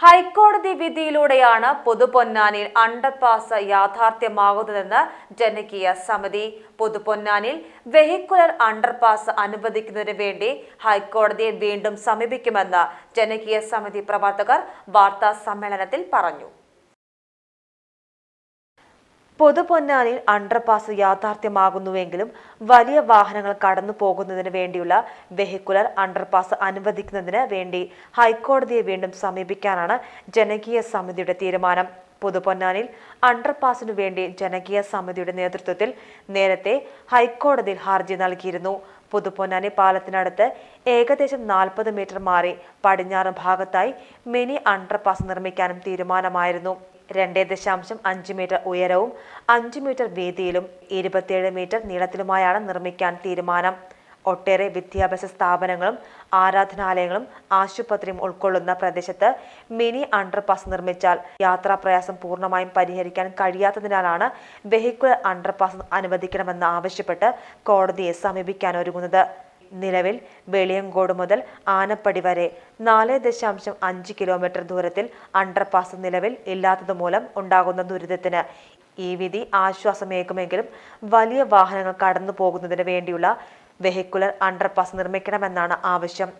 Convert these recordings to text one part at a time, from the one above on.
ഹൈക്കോടതി വിധിയിലൂടെയാണ് പൊതുപൊന്നാനിൽ അണ്ടർപാസ് യാഥാർത്ഥ്യമാകുന്നതെന്ന് ജനകീയ സമിതി. പൊതുപൊന്നാനിൽ വെഹിക്കുലർ അണ്ടർപാസ് അനുവദിക്കുന്നതിന് വേണ്ടി ഹൈക്കോടതിയെ വീണ്ടും സമീപിക്കുമെന്ന് ജനകീയ സമിതി പ്രവർത്തകർ വാർത്താ സമ്മേളനത്തിൽ പറഞ്ഞു. പുതുപൊന്നാനിൽ അണ്ടർപാസ് യാഥാർത്ഥ്യമാകുന്നുവെങ്കിലും വലിയ വാഹനങ്ങൾ കടന്നു പോകുന്നതിന് വേണ്ടിയുള്ള വെഹിക്കുലർ അണ്ടർപാസ് അനുവദിക്കുന്നതിന് വേണ്ടി ഹൈക്കോടതിയെ വീണ്ടും സമീപിക്കാനാണ് ജനകീയ സമിതിയുടെ തീരുമാനം. പൊതുപൊന്നാനിൽ അണ്ടർപാസിനു വേണ്ടി ജനകീയ സമിതിയുടെ നേതൃത്വത്തിൽ നേരത്തെ ഹൈക്കോടതിയിൽ ഹർജി നൽകിയിരുന്നു. പുതുപ്പൊന്നാനി പാലത്തിനടുത്ത് ഏകദേശം നാൽപ്പത് മീറ്റർ മാറി പടിഞ്ഞാറ് ഭാഗത്തായി മിനി അണ്ടർപാസ് നിർമ്മിക്കാനും തീരുമാനമായിരുന്നു. രണ്ട് ദശാംശം അഞ്ച് മീറ്റർ ഉയരവും അഞ്ച് മീറ്റർ വീതിയിലും ഇരുപത്തിയേഴ് മീറ്റർ നീളത്തിലുമായാണ് നിർമ്മിക്കാൻ തീരുമാനം. ഒട്ടേറെ വിദ്യാഭ്യാസ സ്ഥാപനങ്ങളും ആരാധനാലയങ്ങളും ആശുപത്രിയും ഉൾക്കൊള്ളുന്ന പ്രദേശത്ത് മിനി അണ്ടർപാസ് നിർമ്മിച്ചാൽ യാത്രാപ്രയാസം പൂർണമായും പരിഹരിക്കാൻ കഴിയാത്തതിനാലാണ് വെഹിക്കുലർ അണ്ടർപാസ് അനുവദിക്കണമെന്ന് ആവശ്യപ്പെട്ട് കോടതിയെ സമീപിക്കാനൊരുങ്ങുന്നത് നിലവിൽ വെളിയങ്കോട് മുതൽ ആനപ്പടി വരെ നാല് ദശാംശം അഞ്ച് കിലോമീറ്റർ ദൂരത്തിൽ അണ്ടർപാസ് നിലവിൽ ഇല്ലാത്തതുമൂലം ഉണ്ടാകുന്ന ദുരിതത്തിന് ഈ വിധി ആശ്വാസമേകുമെങ്കിലും വലിയ വാഹനങ്ങൾ കടന്നു പോകുന്നതിന് വേണ്ടിയുള്ള വെഹിക്കുലർ അണ്ടർപാസ് നിർമ്മിക്കണമെന്നാണ് ആവശ്യം.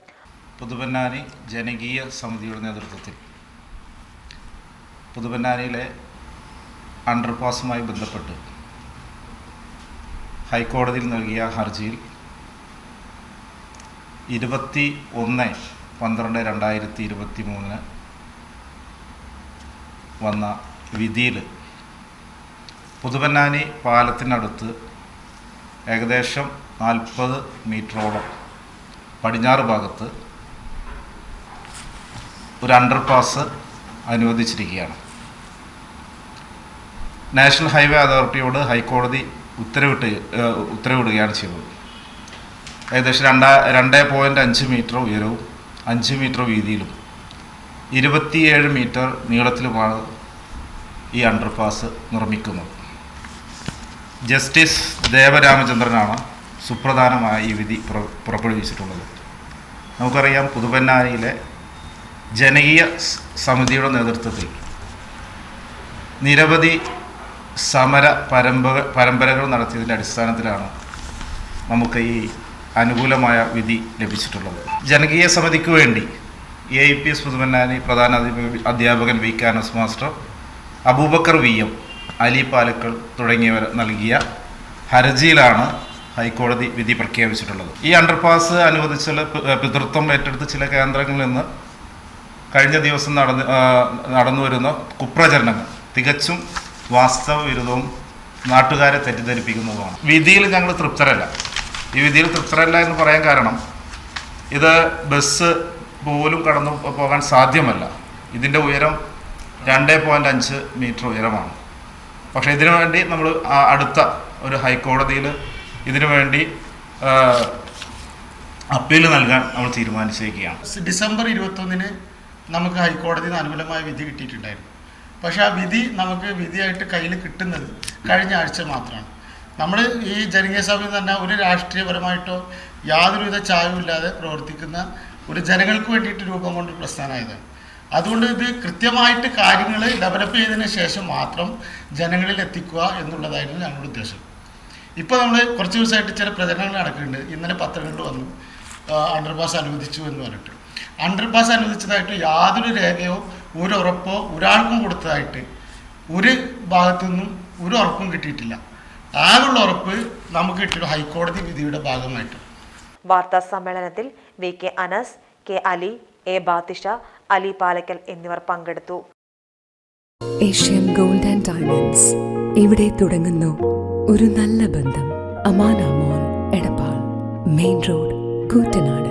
പുതുപന്നാനി ജനകീയ സമിതിയുടെ നേതൃത്വത്തിൽ പുതുപന്നാനിയിലെ അണ്ടർപാസുമായി ബന്ധപ്പെട്ട് ഹൈക്കോടതിയിൽ നൽകിയ ഹർജിയിൽ ഇരുപത്തി ഒന്ന് പന്ത്രണ്ട് രണ്ടായിരത്തി ഇരുപത്തി മൂന്നിന് വന്ന വിധിയിൽ പുതുപന്നാനി പാലത്തിനടുത്ത് ഏകദേശം നാൽപ്പത് മീറ്ററോളം പടിഞ്ഞാറ് ഭാഗത്ത് ഒരു അണ്ടർപാസ് അനുവദിച്ചിരിക്കുകയാണ്. നാഷണൽ ഹൈവേ അതോറിറ്റിയോട് ഹൈക്കോടതി ഉത്തരവിട്ട് ഉത്തരവിടുകയാണ് ചെയ്തത്. ഏകദേശം രണ്ടാ രണ്ട് പോയിന്റ് അഞ്ച് മീറ്റർ ഉയരവും അഞ്ച് മീറ്റർ വീതിയിലും ഇരുപത്തിയേഴ് മീറ്റർ നീളത്തിലുമാണ് ഈ അണ്ടർപാസ് നിർമ്മിക്കുന്നത്. ജസ്റ്റിസ് ദേവരാമചന്ദ്രനാണ് സുപ്രധാനമായ ഈ വിധി പുറ- പുറപ്പെടുവിച്ചിട്ടുള്ളത്. നമുക്കറിയാം പുതുപന്നാരിയിലെ ജനകീയ സമിതിയുടെ നേതൃത്വത്തിൽ നിരവധി സമര പരമ്പര പരമ്പരകൾ നടത്തിയതിന്റെ അടിസ്ഥാനത്തിലാണ് നമുക്ക് ഈ അനുകൂലമായ വിധി ലഭിച്ചിട്ടുള്ളത്. ജനകീയ സമിതിക്ക് വേണ്ടി A I P S Puthumannani പ്രധാന അധ്യാപക- അധ്യാപകൻ V Kanas master Aboobacker V M Ali Palakkal തുടങ്ങിയവർ നൽകിയ ഹർജിയിലാണ് ഹൈക്കോടതി വിധി പ്രഖ്യാപിച്ചിട്ടുള്ളത്. ഈ അണ്ടർപാസ് അനുവദിച്ചുള്ള പിതൃത്വം ഏറ്റെടുത്ത ചില കേന്ദ്രങ്ങളിൽ നിന്ന് കഴിഞ്ഞ ദിവസം നടന്ന് നടന്നു വരുന്ന കുപ്രചരണങ്ങൾ തികച്ചും വാസ്തവ വിരുദ്ധവും നാട്ടുകാരെ തെറ്റിദ്ധരിപ്പിക്കുന്നതുമാണ്. വിധിയിൽ ഞങ്ങൾ തൃപ്തരല്ല. ഈ വിധിയിൽ തൃപ്തരല്ല എന്ന് പറയാൻ കാരണം ഇത് ബസ് പോലും കടന്നു പോകാൻ സാധ്യമല്ല. ഇതിന്റെ ഉയരം രണ്ട് പോയിന്റ് അഞ്ച് മീറ്റർ ഉയരമാണ്. പക്ഷേ ഇതിനു വേണ്ടി നമ്മൾ അടുത്ത ഒരു ഹൈക്കോടതിയിൽ ഇതിനു വേണ്ടി അപ്പീൽ നൽകാൻ നമ്മൾ തീരുമാനിച്ചിരിക്കുകയാണ്. ഡിസംബർ ഇരുപത്തൊന്നിന് നമുക്ക് ഹൈക്കോടതിയിൽ നിന്ന് അനുകൂലമായ വിധി കിട്ടിയിട്ടുണ്ടായിരുന്നു. പക്ഷേ ആ വിധി നമുക്ക് വിധിയായിട്ട് കയ്യിൽ കിട്ടുന്നത് കഴിഞ്ഞ ആഴ്ച മാത്രമാണ്. നമ്മൾ ഈ ജനകീയ സഭയിൽ തന്നെ ഒരു രാഷ്ട്രീയപരമായിട്ടോ യാതൊരുവിധ ചായവുമില്ലാതെ പ്രവർത്തിക്കുന്ന ഒരു ജനങ്ങൾക്ക് വേണ്ടിയിട്ട് രൂപം കൊണ്ട് പ്രസ്ഥാനമായതാണ് അതുകൊണ്ട് ഇത് കൃത്യമായിട്ട് കാര്യങ്ങൾ ഡെവലപ്പ് ചെയ്തതിന് ശേഷം മാത്രം ജനങ്ങളിൽ എത്തിക്കുക എന്നുള്ളതായിരുന്നു ഞങ്ങളുടെ ഉദ്ദേശം. ഇപ്പോൾ നമ്മൾ കുറച്ച് ദിവസമായിട്ട് ചില പ്രചരണങ്ങൾ നടക്കുന്നുണ്ട്. ഇന്നലെ പത്രങ്ങളിൽ വന്നു. അണ്ടർപാസ് അനുവദിച്ചു എന്ന് പറഞ്ഞിട്ട്. അണ്ടർപാസ് അനുവദിച്ചതായിട്ട് യാതൊരു രേഖയോ ഒരു ഉറപ്പോ ഒരാൾക്കും കൊടുത്തതായിട്ട് ഒരു ഭാഗത്തു നിന്നും ഒരു ഉറപ്പും കിട്ടിയിട്ടില്ല. ആകെയുള്ള ഉറപ്പ് നമുക്ക് കിട്ടിയത് ഹൈക്കോടതി വിധിയുടെ ഭാഗമായിട്ട്. വാർത്താ സമ്മേളനത്തിൽ V K Anas K Ali A Bathisha Ali Palakkal എന്നിവർ പങ്കെടുത്തു. Asian gold and diamonds. ഇവിടെ തുടങ്ങുന്നു. ഒരു നല്ല ബന്ധം. Amanamol Edappal. Main road Koottanad.